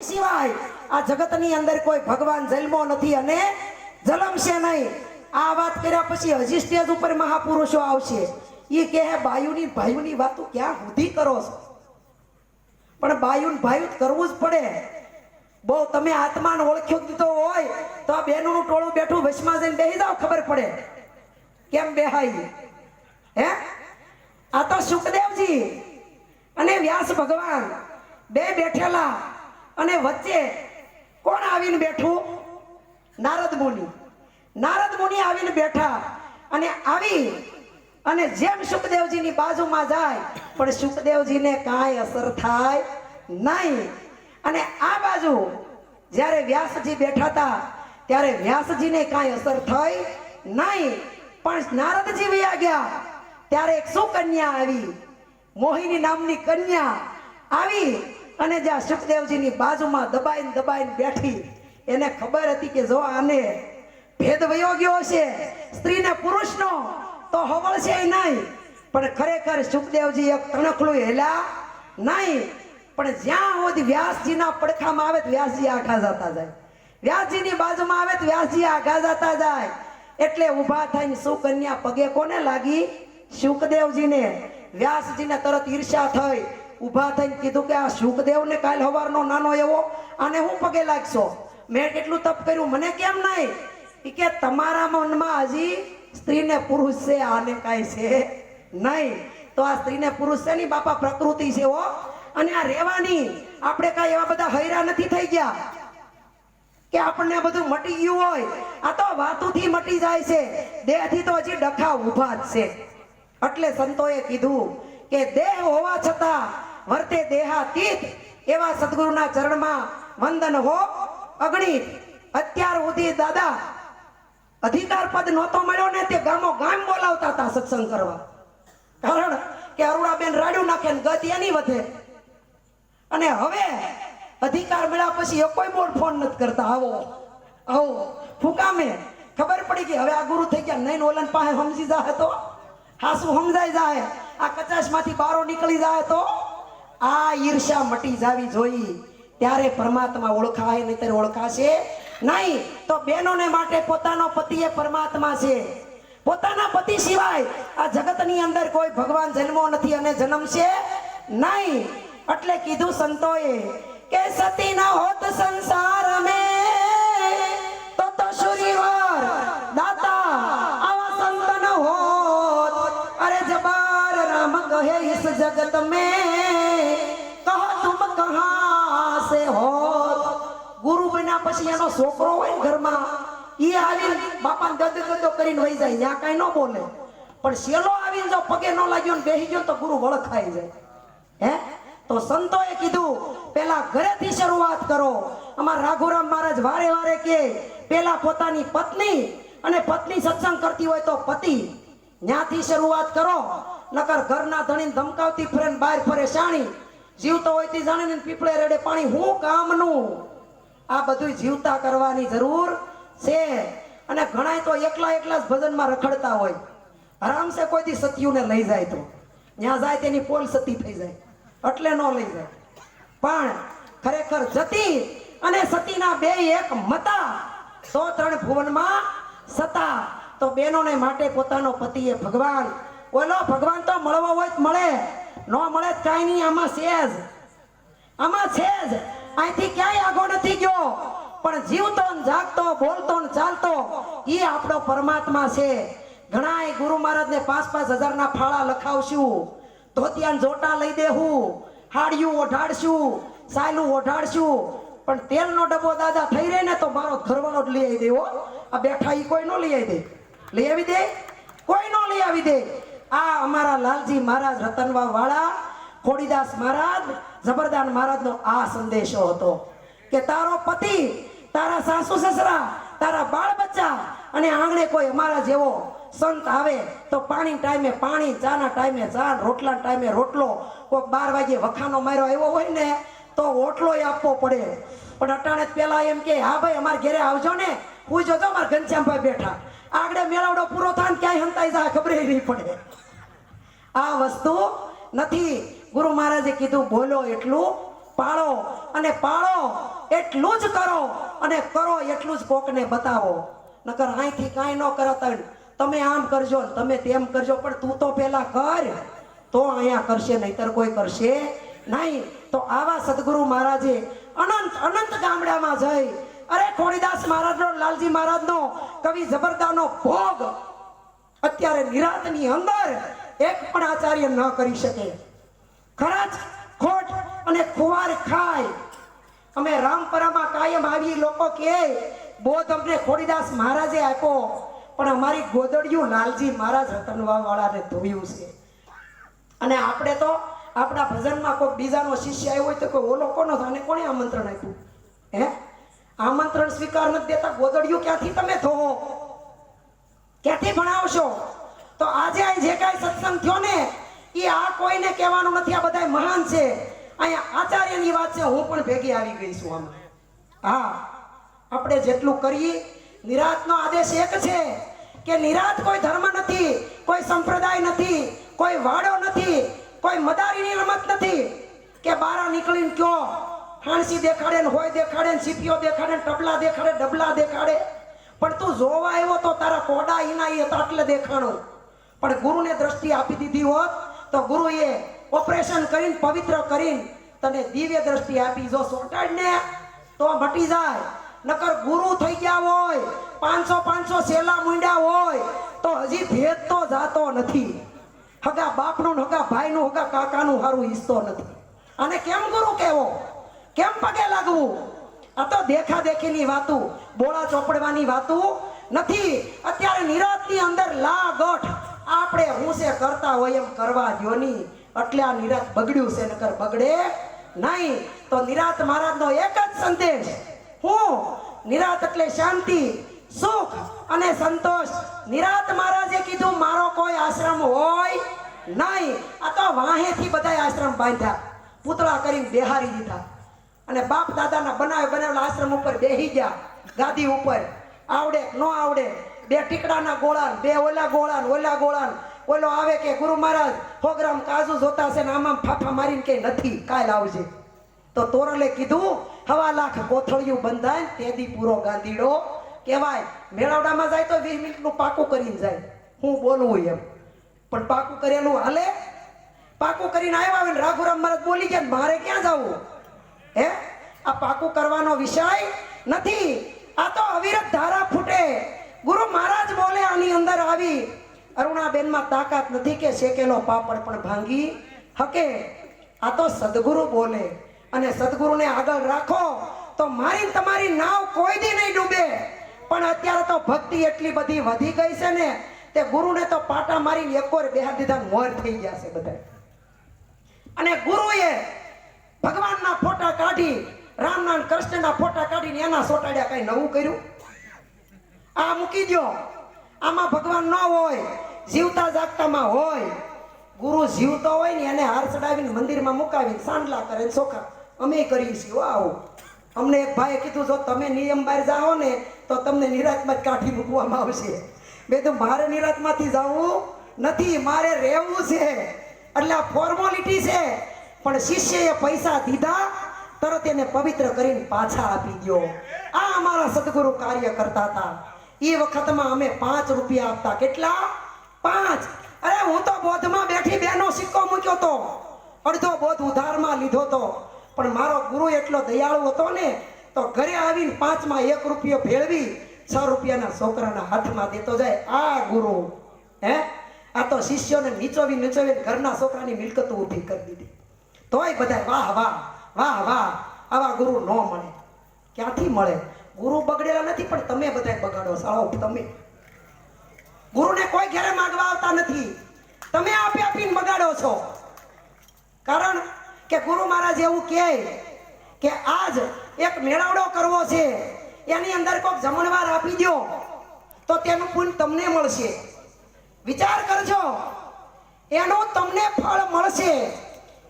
સિવાય આ જગતની અંદર કોઈ ભગવાન જન્મો નથી અને જન્મશે નહીં. આ વાત કર્યા પછી હજી સ્ટેજ ઉપર મહાપુરુષો આવશે. એ કહે, બાયુની ભાઈઓની વાતો ક્યાં સુધી કરો છો? પણ બાયુ ને ભાઈ કરવું જ પડે. બહુ તમે આત્માને ઓળખ્યો દીધો હોય, તો આ બહેનોનું ટોળું બેઠું વચમાં જઈને બેસી જાવ ખબર પડે. કેમ બેહાઈ? હે? આ તો સુખદેવજી અને વ્યાસ ભગવાન બે બેઠેલા અને વચ્ચે કોણ આવીને બેઠું? નારદ મુનિ. નારદ મુનિ આવીને બેઠા અને આવી અને જેમ સુખદેવજીની બાજુમાં જાય, પણ સુખદેવજીને કાંઈ અસર થાય નહીં. અને આ બાજુ જ્યારે વ્યાસજી બેઠા હતા, ત્યારે વ્યાસજીને કાંઈ અસર થઈ નહીં. પણ નારદજી વયા ગયા, ત્યારે એક સુકન્યા આવી. મોહિની નામની કન્યા આવી અને જ્યાં સુખદેવજીની બાજુમાં દબાઈને દબાઈને બેઠી, એને ખબર હતી કે જો આને ભેદ વયો ગયો છે સ્ત્રીને પુરુષનો, તો હવળ છે નહીં. પણ ખરેખર સુખદેવજી એક તણખલું હેલા નહીં. પણ જ્યાં સુધી વ્યાસજીના પડખામાં આવે તો વ્યાસજી આઘા જતા જાય. વ્યાસજીની બાજુમાં આવે તો વ્યાસજી આઘા જતા જાય. એટલે ઊભા થઈને સુકન્યા પગે કોને લાગી? સુખદેવજીને. વ્યાસજીને તરત ઈર્ષા થઈ. ઊભા થઈને કીધું કે આ સુખદેવને કાલ હવારનો નાનો એવો, આને હું પગે લાગશો? મેં કેટલું તપ કર્યું, મને કેમ નહીં? કે તમારા મનમાં હજી સ્ત્રીને પુરુષ છે, આને કાંઈ છે નહીં. તો આ સ્ત્રીને પુરુષ છે ની બાપા પ્રકૃતિ છે હો. અને આ રહેવાની, આપણે કાંઈ એવા બધા હૈરા નથી થઈ ગયા કે આપણને બધું મટી ગયું હોય. આ તો વાતુથી મટી જાય છે. દેહથી તો હજી ડખા ઊભા જ છે. એટલે સંતોએ કીધું કે દેહ હોવા છતાં વર્તે દેહાતીત એવા સદગુરુના ચરણમાં વંદન હો, અગણિત. અત્યાર સુધી દાદા, અધિકાર પદ નહોતો મળ્યો ને તે ગામો ગામ બોલાવતા હતા સત્સંગ કરવા. કારણ કે અરુણાબેન રાડ્યું નાખે ને ગતિ એની વધે. અને હવે અધિકાર મળ્યા પછી એ કોઈ બોલ ફોન નથી કરતા. આવો આવો. ફૂકામે ખબર પડી કે હવે આ ગુરુ થઈ ગયા. નહીં ઓલન પાસે સમજી જાય તો? હાસુ સમજાઈ જાય આ કચાશમાંથી બારો નીકળી જાય તો? ઈર્ષા મટી જાવી જોઈએ ત્યારે પરમાત્મા ઓળખાય નહીં ત્યારે ઓળખાશે નહીં. તો બહેનોને માટે પોતાનો પતિ એ પરમાત્મા છે. પોતાના પતિ સિવાય આ જગતની અંદર કોઈ ભગવાન જન્મો નથી અને જન્મશે નહીં. એટલે કીધું સંતોએ કે સતી ના હોત સંસાર અમે, તો તો શુરીવાર દાતા આવા સંત ન હોત. અરે જબાર રામ કહે ઇસ જગત મેં ગુરુ પછી એનો છોકરો હોય ને ઘરમાં, ઈ આવીને બાપાને ગદ દદો કરીને વહી જાય ત્યાં કાંઈ ન બોલે. પણ શેલો આવીને જો પગે ન લાગ્યો ને બેસી ગયો તો ગુરુ વળખાઈ જાય. હે? તો સંતોએ કીધું, પેલા ઘરેથી શરૂઆત કરો. અમાર રાઘુરામ મહારાજ વારે વારે કે, પેલા પોતાની પત્ની અને પત્ની સત્સંગ કરતી હોય તો પતિ. ન્યાથી શરૂઆત કરો, નકર ઘરના ધણીને ધમકાવતી ફરે બહાર ફરે શાણી. જીવતો હોય તે જાણે પીપળે રેડે પાણી, હું કામનું? આ બધું જીવતા કરવાની જરૂર છે. અને ઘણાય તો એકલા એકલા જ ભજનમાં રખડતા હોય. આરામસે કોઈ દી સતીયુને લઈ જાય તો. ત્યાં જાય તેની પોલ સતી થઈ જાય. એટલે ન લઈ જાય. પણ ખરેખર જતી અને સતીના બે એક મતા તો ત્રણ ભુવનમાં સતા. તો બહેનોને માટે પોતાનો પતિ એ ભગવાન. ઓલો ભગવાન તો મળવો હોય જ મળે. ન મળે કાંઈ નહીં, આમાં છે જ. આમાં છે જ. અહીંથી ક્યાંય આગો નથી ગયો. પણ જીવતો ને જાગતો, બોલતો ને ચાલતો, એ આપણો પરમાત્મા છે. ઘણાય ગુરુ મહારાજને પાંચ પાંચ હજારના ફાળા લખાવશું. ધોતિયાન જોટા લઈ દેહું, હાડિયું ઓઢાડશું, સાયલું ઓઢાડશું. પણ તેલનો ડબ્બો દાદા થઈ રહે ને તો મારો ઘરવાળો જ લઈ આવી દેવો આ બેઠા એ કોઈ નો લઈ આવી દે. લઈ આવી દે? કોઈ નો લઈ આવી દે. આ અમારા લાલજી મહારાજ રતનવા વાળા ખોડીદાસ મહારાજ જબરદાન મહારાજનો આ સંદેશો હતો કે તારો પતિ, તારા સાસુ સસરા, તારા બાળ બચ્ચા અને આંગણે કોઈ અમારા જેવો સંત આવે તો પાણી ટાઈમે પાણી, ચાના ટાઈમે ચા રોટલા ટાઈમે રોટલો. કોઈક બાર વાગે વખાનો માર્યો, આવ્યો હોય ને, તો ઓટલો આપવો પડે. પણ અટાણે પેલા એમ કે, હા ભાઈ, અમારે ઘરે આવજો ને હું જોજો અમારે ઘનશ્યામભાઈ બેઠા. આગળ મેળાવડો પૂરો થાય ને ક્યાંય હંતાઈ જાય, ખબર નહીં પડે. આ વસ્તુ નથી. ગુરુ મહારાજે કીધું, બોલો એટલું પાળો અને પાળો, એટલું જ કરો અને કરો એટલું જ કોકને બતાવો. નકર અહીંથી કાંઈ ન કરતા તમે આમ કરજો તમે તેમ કરજો, પણ તું તો પેલા કર, તો અહીંયા કરશે, નહીતર કોઈ કરશે નહીં. તો આવા સદગુરુ મહારાજે અનંત અનંત ગામડામાં જઈ, અરે ખોડીદાસ મહારાજનો, લાલજી મહારાજનો, કવિ જબરદાનો ભોગ અત્યારે નિરાતની અંદર એક પણ આચાર્ય ન કરી શકે. ખરાજ ખોટ અને ખુવાર ખાય. અમે રામપરામાં કાયમ આવી લોકો કે બોધ અમને ખોડીદાસ મહારાજે આપ્યો. પણ અમારી ગોદડિયું લાલજી મહારાજ રતનવા વાળાને ધોયું છે. અને આપણે તો આપણા ભજનમાં કોઈ બીજાનો શિષ્ય આવ્યો હોય તો કોઈ ઓલો કોનો? આને કોણે આમંત્રણ આપ્યું? હે? આમંત્રણ સ્વીકાર નથી દેતા. ગોદડિયું ક્યાંથી તમે ધોવો ક્યાંથી ભણાવશો? તો આજે જે કાંઈ સત્સંગ થયો ને એ આ કોઈને કહેવાનું નથી, આ બધાય મહાન છે. અહીંયા આચાર્યની વાત છે, હું પણ ભેગી આવી ગઈ છું આમાં. હા, આપણે જેટલું કરીએ, નિરાતનો આદેશ એક છે કે નિરાત કોઈ ધર્મ નથી, કોઈ સંપ્રદાય નથી, કોઈ વાડો નથી, કોઈ મદારીની રમત નથી કે બારા નીકળીને કયો હાણસી દેખાડે ને હોય દેખાડે ને સીપીઓ દેખાડે ને ટબલા દેખાડે, ડબલા દેખાડે. પણ તું જોવા આવ્યો તો તારા કોડા ઈના એ એટલે દેખાણો. પણ ગુરુને દ્રષ્ટિ આપી દીધી હોત તો ગુરુએ ઓપરેશન કરીને, પવિત્ર કરીને તને દિવ્ય દ્રષ્ટિ આપી. જો સોટાડને, તો મટી જાય. નકર ગુરુ થઈ ગયા હોય, પાંચસો પાંચસો સેલા મૂંડ્યા હોય, તો હજી ભેદ તો જાતો નથી. હગા બાપનું હગા ભાઈનું, હગા કાકાનું હારું હિસ્સો નથી. અને કેમ ગુરુ કેવો કેમ પગે લાગવું? આ તો દેખા દેખીની વાતું, બોળા ચોપડવાની વાતું નથી. અત્યારે નિરાતની અંદર લા ગોઠ આપણે હું છે કરતા હોય એમ કરવા દ્યો નહીં. એટલે આ નિરાત બગડ્યું છે, નકર બગડે નહીં. તો નિરાત મહારાજનો એક જ સંદેશ. હું નિરાત એટલે શાંતિ, સુખ અને સંતોષ. નિરાત મહારાજે કીધું, મારો કોઈ આશ્રમ હોય નહીં. આ તો વાહેથી બધાય આશ્રમ બાંધ્યા. પૂતળા કરીને બેહારી દીધા. અને બાપ દાદાના બનાવે બનાવેલા આશ્રમ ઉપર બેહી ગયા. ગાદી ઉપર. આવડે ન આવડે? બે ટીકડાના ગોળા બે ઓલા ગોળા ઓલા ગોળા ઓલો આવે કે, ગુરુ મહારાજ સો કાજુ જોતા છે ને આમાં ફાફા મારીને કે નથી, કાલ આવજે. તો તોરલે કીધું, હવા લાખ કોથળિયું બંધાય તેદી પૂરો ગાંધીડો. કહેવાય, મેળાવડામાં જાય તો વીસ મિનિટનું પાકું કરીને જાય. હું બોલવું એમ. પણ પાકું કરેલું હાલે? પાકું કરીને આવ્યા ને રાઘુરામ મહારાજ બોલી ગયા મારે ક્યાં જવું? હે? આ પાકું કરવાનો વિષય નથી. આ તો અવિરત ધારા ફૂટે. ગુરુ મહારાજ બોલે, આની અંદર આવી. અરુણાબેનમાં તાકાત નથી કે શેકેલો પાપડ પણ ભાંગી હકે. આ તો સદગુરુ બોલે, અને સદગુરુને આગળ રાખો, તો મારી તમારી નાવ કોઈ દી નહીં ડૂબે. પણ અત્યારે તો ભક્તિ એટલી બધી વધી ગઈ છે ને, તે ગુરુને તો પાટા મારીને એકોર બેહાર દીધા મોર થઈ ગયા છે બધા. અને ગુરુએ ભગવાનના ફોટા કાઢી રામના કૃષ્ણના ફોટા કાઢીને એના સોટાડ્યા કઈ નવું કર્યું? આ મૂકી દો આમાં ભગવાન ન હોય, જીવતા જાગતામાં હોય. ગુરુ જીવતો હોય ને એને હાર ચડાવીને મંદિરમાં મુકાવીને સાંડલા કરે ચોખા અમે કરીએ છીએ આવું અમને એક ભાઈએ કીધું, જો તમે નિયમ બહાર જાઓ ને, તો તમને નિરાતમાં જ કાઢી મૂકવામાં આવશે. મેં તો મારે નિરાતમાંથી જવું નથી, મારે રહેવું છે. એટલે આ ફોર્મોલિટી છે. પણ શિષ્યએ પૈસા દીધા, તરત એને પવિત્ર કરીને પાછા આપી દો આ અમારા સદગુરુ કાર્ય કરતા હતા. એ વખતમાં અમે પાંચ રૂપિયા આપતા. કેટલા? પાંચ. અરે હું તો બોધમાં બેઠી બેનો સિક્કો મૂક્યો તો. અડધો બોધ ઉધારમાં લીધો તો. પણ મારો ગુરુ એટલો દયાળુ હતો ને, તો ઘરે આવીને પાંચમાં એક રૂપિયો ભેળવી છ રૂપિયાના છોકરાના હાથમાં દેતો જાય. આ ગુરુ. હે? આ તો શિષ્યોને નીચોવી નીચોવી ઘરના છોકરાની મિલકતો ઊભી કરી દીધી. તોય બધા વાહ વાહ વાહ વાહ, આવા ગુરુ ન મળે. ક્યાંથી મળે? ગુરુ બગડેલા નથી, પણ તમે બધા બગાડો સાળો તમે. ગુરુને કોઈ ઘરે માંગવા આવતા નથી. તમે આપી આપીને બગાડો છો. કારણ કે ગુરુ મહારાજ એવું કહે કે આજ એક મેળાવડો કરવો છે. એની અંદર કોઈક જમણવાર આપી દો તો તેનું પુણ્ય તમને મળશે. વિચાર કરજો. એનું તમને ફળ મળશે.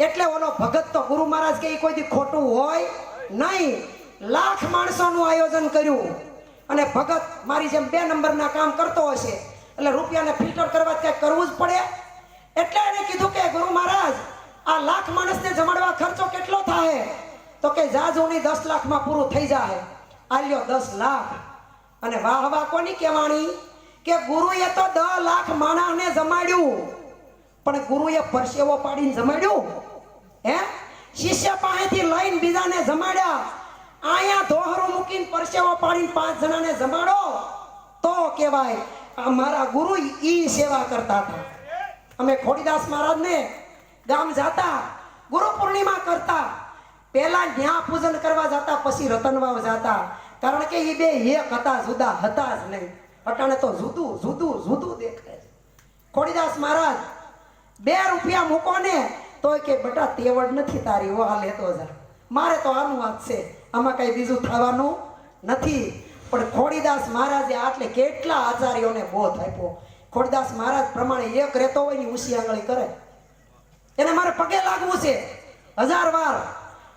એટલે ઓલો ભગત તો ગુરુ મહારાજ કે એ કોઈ દી ખોટું હોય નહીં. લાખ માણસોનું આયોજન કર્યું. અને ભગત મારી જેમ બે નંબરના કામ કરતો હશે, એટલે રૂપિયાને ફિલ્ટર કરવા ક્યાંક કરવું જ પડે. એટલે એને કીધું કે, ગુરુ મહારાજ, આ લાખ માણસને જમાડવા ખર્ચો કેટલો થાય તો કે જાજુની દસ લાખમાં પૂરું થઈ જાય આલ્યો દસ લાખ. અને વાહ વાહ, કોની કહેવાણી? કે ગુરુએ તો દસ લાખ માણસને જમાડ્યું. પણ ગુરુએ પરસેવો પાડીને જમાડ્યું. હે? શિષ્ય પાસેથી લઈને બીજાને જમાડ્યા. અહીંયા ધોહરો મૂકીને પરસેવો પાડીને પાંચ જણાને જમાડો તો કહેવાય, આ મારા ગુરુ ઈ સેવા કરતા હતા. અમે ખોડીદાસ મહારાજને ગામ જાતા, ગુરુ પૂર્ણિમા કરતા, પહેલા ન્યા પૂજન કરવા જતા, પછી રતનવાવ જતા. કારણ કે એ બે એક હતા, જુદા હતા જ નહીં. અટાણે તો જુદું જુદું જુદું દેખાય છે. ખોડીદાસ મહારાજ, બે રૂપિયા મૂકો ને, તોય કે બટા, તેવડ નથી તારી, ઓ આ લેતો જા. મારે તો આનું વાત છે. આમાં કઈ બીજું થવાનું નથી. પણ ખોડીદાસ મહારાજે આટલે કેટલા આચાર્યોને બોધ આપ્યો. ખોડીદાસ મહારાજ પ્રમાણે એક રહેતો હોય ને ઉસી આંગળી કરે. એને મારે પગે લાગવું છે. હજાર વાર.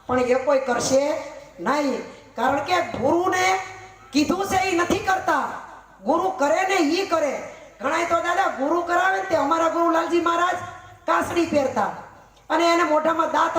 પણ એ કોઈ કરશે નહીં. કારણ કે ગુરુને કીધું છે એ નથી કરતા. ગુરુ કરે ને ઈ કરે. ઘણા તો દાદા ગુરુ કરાવે ને તે અમારા ગુરુ લાલજી મહારાજ કાસડી પહેરતા. અને એને મોઢામાં દાંત